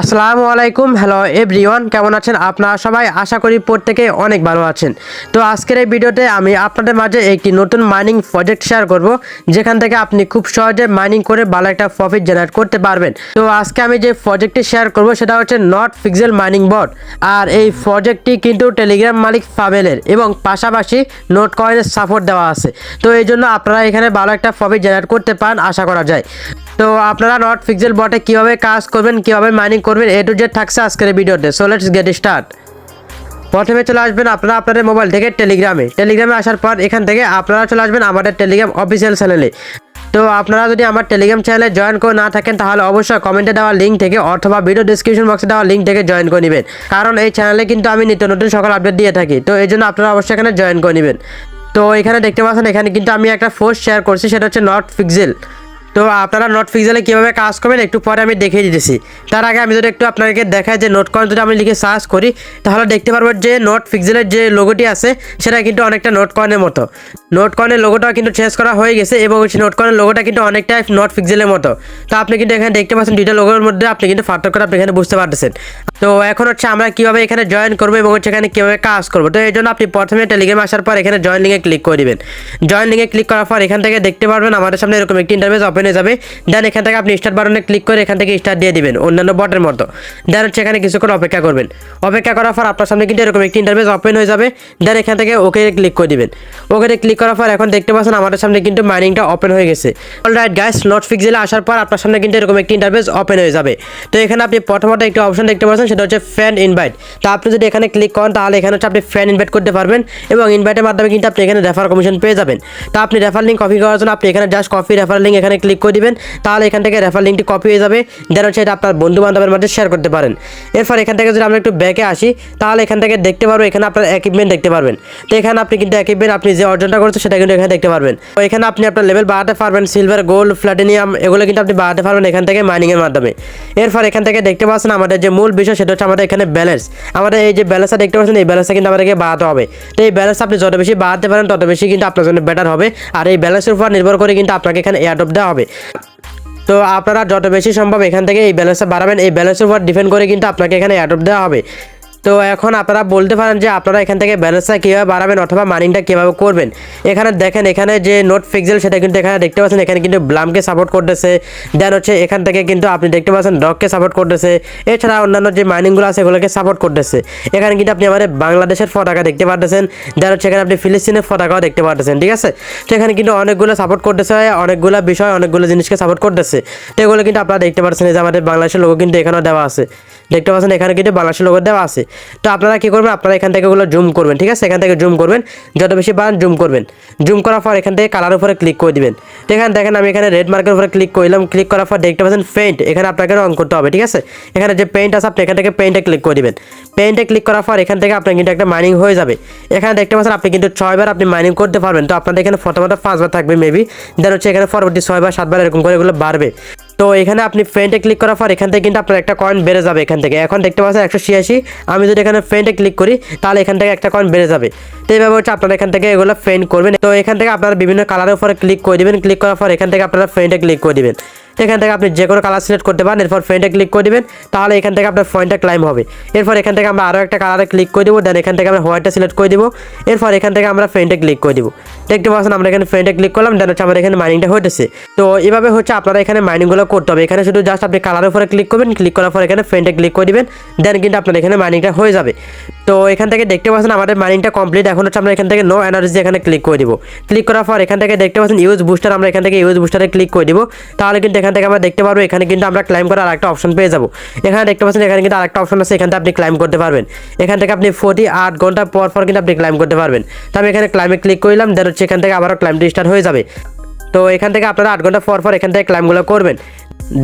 আসসালামু আলাইকুম, hello everyone, কেমন আছেন আপনারা সবাই? আশা করি প্রত্যেকে অনেক ভালো আছেন। তো আজকের এই ভিডিওতে আমি আপনাদের মাঝে একটি নতুন মাইনিং প্রজেক্ট শেয়ার করব, যেখান থেকে আপনি খুব সহজে মাইনিং করে ভালো একটা প্রফিট জেনারেট করতে পারবেন। তো আজকে আমি যে প্রজেক্টটি শেয়ার করব, সেটা হচ্ছে নট পিক্সেল মাইনিং বট আর এই প্রজেক্টটি কিন্তু টেলিগ্রাম মালিক ফাবেলের এবং পাশাপাশি নোট কয়েনের সাপোর্ট দেওয়া আছে। তো এই জন্য আপনারা এখানে ভালো একটা প্রফিট জেনারেট করতে পারেন, আশা করা যায়। তো আপনারা নট ফিক্সেল বটে কীভাবে কাজ করবেন, কীভাবে মাইনিং করবেন এ টু জেড থাকছে আজকের ভিডিওতে। সো লেটস গেট স্টার্ট প্রথমে চলে আসবেন আপনারা আপনাদের মোবাইল থেকে টেলিগ্রামে টেলিগ্রামে আসার পর এখান থেকে আপনারা চলে আসবেন আমাদের টেলিগ্রাম অফিসিয়াল চ্যানেলে তো আপনারা যদি আমার টেলিগ্রাম চ্যানেলে জয়েন করে না থাকেন, তাহলে অবশ্যই কমেন্টে দেওয়া লিঙ্ক থেকে অথবা ভিডিও ডিসক্রিপশন বক্সে দেওয়া লিঙ্ক থেকে জয়েন করে নেবেন। কারণ এই চ্যানেলে কিন্তু আমি নিত্য নতুন সকল আপডেট দিয়ে থাকি। তো এই জন্য আপনারা অবশ্যই এখানে জয়েন করে নেবেন। তো এখানে দেখতে পাচ্ছেন, এখানে কিন্তু আমি একটা পোস্ট শেয়ার করছি, সেটা হচ্ছে নট পিক্সেল তো আপনারা নোট পিক্সেলে কীভাবে কাজ করবেন একটু পরে আমি দেখিয়ে দিতেছি। তার আগে আমি যদি একটু আপনাকে দেখাই যে নোট কয়েন যদি আমি লিখে সার্চ করি, তাহলে দেখতে পারব যে নোট পিক্সেলের যে লোগোটি আছে, সেটা কিন্তু অনেকটা নোট কয়েনের মতো। নোট কয়েনের লোগোটা কিন্তু চেঞ্জ করা হয়ে গেছে এবং সেই নোট কয়েনের লোগোটা কিন্তু অনেকটা নোট পিক্সেলের মতো। তো আপনি কিন্তু এখানে দেখতে পাচ্ছেন দুইটা লোগোর মধ্যে আপনি কিন্তু পার্থক্যটা আপনি এখানে বুঝতে পারতেছেন। তো এখন হচ্ছে আমরা কীভাবে এখানে জয়েন করব এবং হচ্ছে এখানে কীভাবে কাজ করব। তো এই জন্য আপনি প্রথমে টেলিগ্রাম আসার পর এখানে জয়েন লিঙ্কে ক্লিক করে দিবেন। জয়েন লিঙ্কে ক্লিক করার পর এখান থেকে দেখতে পারবেন আমাদের সামনে এরকম একটি ইন্টারভেস ওপেন হয়ে যাবে। দেন এখান থেকে আপনি স্টার্ট বাটনে ক্লিক করে এখান থেকে স্টার্ট দিয়ে দিবেন অন্যান্য বটের মতো। দেন হচ্ছে এখানে কিছুক্ষণ অপেক্ষা করবেন। অপেক্ষা করার পর আপনার সামনে কিন্তু এরকম একটি ইন্টারভেস ওপেন হয়ে যাবে। দেন এখান থেকে ওকে ক্লিক করে দিবেন। ওকে ক্লিক করার পর এখন দেখতে পাচ্ছেন আমাদের সামনে কিন্তু মাইনিংটা ওপেন হয়ে গেছে। অলরাইট গাইস নোট ফিক্সেলে আসার পর আপনার সামনে কিন্তু এরকম একটি ইন্টারভেস ওপেন হয়ে যাবে। তো এখানে আপনি প্রথমত একটি অপশন দেখতে পাচ্ছেন, সেটা হচ্ছে ফ্যান ইনভাইট তো আপনি যদি এখানে ক্লিক করেন, তাহলে এখানে হচ্ছে আপনি ফ্যান ইনভাইট করতে পারবেন এবং ইনভাইটের মাধ্যমে কিন্তু আপনি এখানে রেফার কমিশন পেয়ে যাবেন। তো আপনি রেফার লিঙ্ক কপি করার জন্য আপনি এখানে জাস্ট কপি রেফার লিঙ্ক এখানে ক্লিক করে দিবেন, তাহলে এখান থেকে রেফার লিঙ্কটি কপি হয়ে যাবে। দেন হচ্ছে এটা আপনার বন্ধু বান্ধবের মাঝে শেয়ার করতে পারেন। এরপর এখান থেকে যদি আমরা একটু ব্যাকে আসি, তাহলে এখান থেকে দেখতে পারব, এখানে আপনার অ্যাকিপমেন্ট দেখতে পারবেন। তো এখানে আপনি কিন্তু অ্যাকিপমেন্ট আপনি যে অর্জনটা করছেন, সেটা কিন্তু এখানে দেখতে পারবেন। তো এখানে আপনি আপনার লেভেল বাড়াতে পারবেন সিলভার গোল্ড প্ল্যাটিনিয়াম এগুলো কিন্তু আপনি বাড়াতে পারবেন এখান থেকে মাইনিংয়ের মাধ্যমে। এরপর এখান থেকে দেখতে পাচ্ছেন আমাদের যে মূল বিষয়, সেটা হচ্ছে আমাদের এখানে ব্যালেন্স আমাদের এই যে ব্যালেন্সটা দেখতে পাচ্ছেন, এই ব্যালেন্সটা কিন্তু আমাদেরকে বাড়াতে হবে। তো এই ব্যালেন্স আপনি যত বেশি বাড়াতে পারেন, তত বেশি কিন্তু আপনার জন্য বেটার হবে। আর এই ব্যালেন্সের উপর নির্ভর করে কিন্তু আপনাকে এখানে এয়ারড্রপ দেওয়া হবে। তো আপনারা যত বেশি সম্ভব এখান থেকে এই ব্যালেন্সটা বাড়াবেন। এই ব্যালেন্সের উপর ডিপেন্ড করে কিন্তু আপনাকে এখানে অ্যাডপ দেওয়া হবে। তো এখন আপনারা বলতে পারেন যে আপনারা এখান থেকে ব্যালেন্সটা কীভাবে বাড়াবেন অথবা মানিংটা কীভাবে করবেন। এখানে দেখেন, এখানে যে নোট ফিক্সেল সেটা কিন্তু এখানে দেখতে পাচ্ছেন, এখানে কিন্তু ব্লামকে সাপোর্ট করতেছে। দেন হচ্ছে এখান থেকে কিন্তু আপনি দেখতে পাচ্ছেন ডককে সাপোর্ট করতেছে। এছাড়া অন্যান্য যে মাইনিংগুলো আছে, এগুলোকে সাপোর্ট করতেছে। এখানে কিন্তু আপনি আমাদের বাংলাদেশের পতাকা দেখতে পারতেছেন। দেন হচ্ছে এখানে আপনি ফিলিস্তিনের পতাকাও দেখতে পারতেছেন, ঠিক আছে? তো এখানে কিন্তু অনেকগুলো সাপোর্ট করতেছে অনেকগুলো বিষয়, অনেকগুলো জিনিসকে সাপোর্ট করতেছে। তো এগুলো কিন্তু আপনারা দেখতে পাচ্ছেন যে আমাদের বাংলাদেশের লোগো কিন্তু এখানেও দেওয়া আছে। দেখতে পাচ্ছেন এখানে কিন্তু বাংলাদেশের লোগো দেওয়া আছে। তো আপনারা কী করবেন? আপনারা এখান থেকে ওগুলো জুম করবেন, ঠিক আছে? এখান থেকে জুম করবেন। যত বেশি পারেন জুম করবেন। জুম করার পর এখান থেকে কালার উপরে ক্লিক করে দিবেন। তো এখানে দেখেন, আমি এখানে রেড মার্কের উপরে ক্লিক করলাম। ক্লিক করার পর দেখতে পাচ্ছেন পেইন্ট এখানে আপনাকে রং করতে হবে, ঠিক আছে? এখানে যে পেইন্ট আছে, আপনি এখান থেকে পেইন্টে ক্লিক করে দিবেন। পেন্টে ক্লিক করার পর এখান থেকে আপনার কিন্তু একটা মাইনিং হয়ে যাবে। এখানে দেখতে পাচ্ছেন, আপনি কিন্তু ছয়বার আপনি মাইনিং করতে পারবেন। তো আপনাদের এখানে প্রথমত পাঁচবার থাকবে মেবি দেন হচ্ছে এখানে পরবর্তী ছয়বার সাতবার এরকম করে এগুলো বাড়বে। তো এখানে আপনি ফ্রেন্ডে ক্লিক করার পর এখান থেকে কিন্তু আপনার একটা কয়েন বেড়ে যাবে এখান থেকে। এখন দেখতে পাচ্ছেন একশো ছিয়াশি। আমি যদি এখানে ফ্রেন্ডে ক্লিক করি, তাহলে এখান থেকে একটা কয়েন বেড়ে যাবে। তো এইভাবে হচ্ছে আপনারা এখান থেকে এগুলো ফ্রেন্ড করবেন। তো এখান থেকে আপনারা বিভিন্ন কালারের উপরে ক্লিক করে দেবেন। ক্লিক করার পর এখান থেকে আপনারা ফ্রেন্ডে ক্লিক করে দিবেন। এখান থেকে আপনি যে কোনো কালার সিলেক্ট করতে পারেন, এরপর ফ্রেন্ডে ক্লিক করে দিবেন, তাহলে এখান থেকে আপনার পয়েন্টটা ক্লাইম হবে। এরপর এখান থেকে আমরা আরও একটা কালারে ক্লিক করে দেবো দেন এখান থেকে আমরা হোয়াইটটা সিলেক্ট করে দিব। এরপর এখান থেকে আমরা ফ্রেন্ডে ক্লিক করে দেবো। দেখতে পাচ্ছেন, আমরা এখানে ফ্রেন্ডে ক্লিক করলাম দেন হচ্ছে আমাদের এখানে মাইনিংটা হতেছে তো এভাবে হচ্ছে আপনারা এখানে মাইনিংগুলো করতে হবে। এখানে শুধু জাস্ট আপনি কালারের উপরে ক্লিক করবেন ক্লিক করার পর এখানে ফ্রেন্ডে ক্লিক করে দিবেন দেন কিন্তু আপনার এখানে মাইনিংটা হয়ে যাবে। তো এখান থেকে দেখতে পাচ্ছেন, আমাদের মাইনিংটা কমপ্লিট এখন হচ্ছে আমরা এখান থেকে নো এনার্জি এখানে ক্লিক করে দিব। ক্লিক করার পর এখান থেকে দেখতে পাচ্ছেন ইউজ বুস্টার আমরা এখান থেকে ইউজ বুস্টারে ক্লিক করে দিব। তাহলে কিন্তু এখান থেকে আমরা দেখতে পারব, এখানে কিন্তু আমরা ক্লাইম করার আরেকটা অপশন পেয়ে যাব। এখানে দেখতে পাচ্ছেন, এখানে কিন্তু আরেকটা অপশন আছে, এখান থেকে আপনি ক্লাইম করতে পারবেন। এখান থেকে আপনি ফোর্টি আট ঘণ্টা পর পর কিন্তু আপনি ক্লাইম করতে পারবেন। তো আমি এখানে ক্লাইমে ক্লিক করলাম দেন হচ্ছে এখান থেকে আবারও ক্লাইমটি স্টার্ট হয়ে যাবে। তো এখান থেকে আপনারা আট ঘণ্টা পর পর এখান থেকে ক্লাইমগুলো করবেন।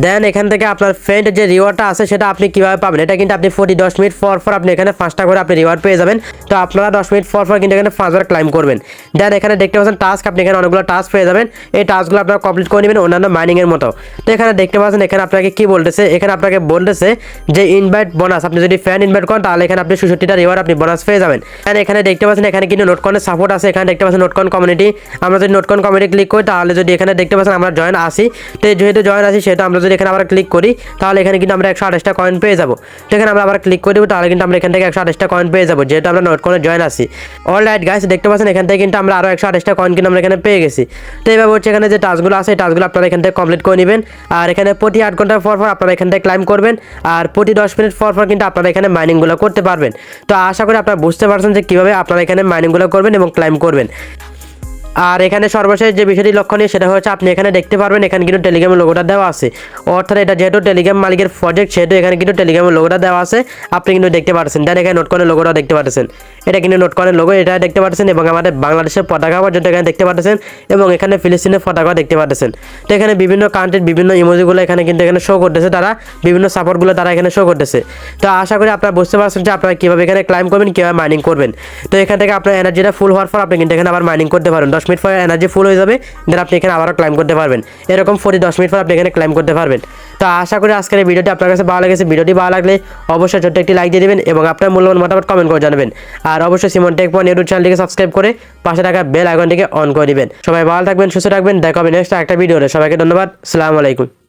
দেন এখান থেকে আপনার ফ্রেন্ড যে রিওয়ার্ডটা আছে সেটা আপনি কীভাবে পাবেন? এটা কিন্তু আপনি ফোর্টি দশ মিনিট পর পর আপনি এখানে পাঁচটা করে আপনি রিওয়ার্ড পেয়ে যাবেন। তো আপনারা দশ মিনিট পর পর কিন্তু এখানে পাঁচবার ক্লাইম করবেন। দেন এখানে দেখতে পাচ্ছেন টাস্ক আপনি এখানে অনেকগুলো টাস্ক পেয়ে যাবেন। এই টাস্কগুলো আপনারা কমপ্লিট করে নেবেন অন্যান্য মাইনিংয়ের মতো। তো এখানে দেখতে পাচ্ছেন এখানে আপনাকে কি বলতেছে? এখানে আপনাকে বলতেছে যে ইনভাইট বোনাস আপনি যদি ফ্যান ইনভাইট করেন তাহলে এখানে আপনি সুষট্টিটা রিওয়ার্ড আপনি বোনাস পেয়ে যাবেন। দেন এখানে দেখতে পাচ্ছেন এখানে কিন্তু নোটকনের সাপোর্ট আছে। এখানে দেখতে পাচ্ছেন নোটকন কমিউনিটি আমরা যদি নোটকন কমিউনিটি ক্লিক করি তাহলে যদি এখানে দেখতে পাচ্ছেন আমরা জয়েন আসি। তো যেহেতু জয়েন আসি সেটা আমরা যদি এখানে আবার ক্লিক করি, তাহলে এখানে কিন্তু আমরা একশো আঠাশটা কয়েন পেয়ে যাব। তো এখানে আমরা আবার ক্লিক করে দেবো, তাহলে কিন্তু আমরা এখান থেকে একশো আঠাশটা কয়েন পেয়ে যাব, যেহেতু আমরা নোট করে জয়েন আছি। অল রাইট গাইস দেখতে পাচ্ছেন, এখান থেকে কিন্তু আমরা আরও একশো আঠাশটা কয়েন কিন্তু আমরা এখানে পেয়ে গেছি। তো এইভাবে হচ্ছে এখানে যে টাস্কগুলো আছে, এই টাস্কগুলো আপনারা এখান থেকে কমপ্লিট করে নেবেন। আর এখানে প্রতি আট ঘণ্টা পর পর আপনারা এখান থেকে ক্লাইম করবেন। আর প্রতি দশ মিনিট পর পর কিন্তু আপনারা এখানে মাইনিংগুলো করতে পারবেন। তো আশা করি আপনারা বুঝতে পারছেন যে কীভাবে আপনারা এখানে মাইনিংগুলো করবেন এবং ক্লাইম করবেন। আর এখানে সর্বশেষ যে বিষয়টি লক্ষণীয় সেটা হচ্ছে আপনি এখানে দেখতে পারবেন, এখানে কিন্তু টেলিগ্রামের লোগোটা দেওয়া আছে। অর্থাৎ এটা যেহেতু টেলিগ্রাম মালিকের প্রজেক্ট সেহেতু এখানে কিন্তু টেলিগ্রামের লোগোটা দেওয়া আছে। আপনি কিন্তু দেখতে পাচ্ছেন দেন এখানে নোট করে লোগোটা দেখতে পাচ্ছেন এটা কিন্তু নোট করে লোগো এটা দেখতে পাচ্ছেন এবং আমাদের বাংলাদেশের পতাকা পর্যন্ত এখানে দেখতে পাচ্ছেন এবং এখানে ফিলিস্তিনের পতাকা দেখতে পাচ্ছেন তো এখানে বিভিন্ন কান্ট্রির বিভিন্ন ইমোজিগুলো এখানে কিন্তু এখানে শো করতেছে তারা, বিভিন্ন সাপোর্টগুলো তারা এখানে শো করতেছে। তো আশা করি আপনারা বুঝতে পারছেন যে আপনারা কীভাবে এখানে ক্লাইম করবেন, কীভাবে মাইনিং করবেন। তো এখান থেকে আপনার এনার্জিটা ফুল হওয়ার পর আপনি কিন্তু এখানে আবার মাইনিং করতে পারেন। দশ মিনিট পরে এনার্জি ফুল হয়ে যাবে দেন আপনি এখানে আবারও ক্লাইম করতে পারবেন। এরকম ফোরে দশ মিনিট পর আপনি এখানে ক্লাইম করতে পারবেন। তো আশা করি আজকের এই ভিডিওটি আপনার কাছে ভালো লেগেছে। ভিডিওটি ভালো লাগলে অবশ্যই ছোট্ট একটি লাইক দিয়ে দেবেন এবং আপনার মূল্যবান মতামত কমেন্ট করে জানাবেন। আর অবশ্যই সিমন টেক পয়েন্ট ইউটিউব চ্যানেলটিকে সাবস্ক্রাইব করে পাশে থাকা বেল আইকনটিকে অন করে দিবেন। সবাই ভালো থাকবেন, সুস্থ থাকবেন। দেখা হবে নেক্সট একটা ভিডিওতে সবাইকে ধন্যবাদ। সালামু আলাইকুম।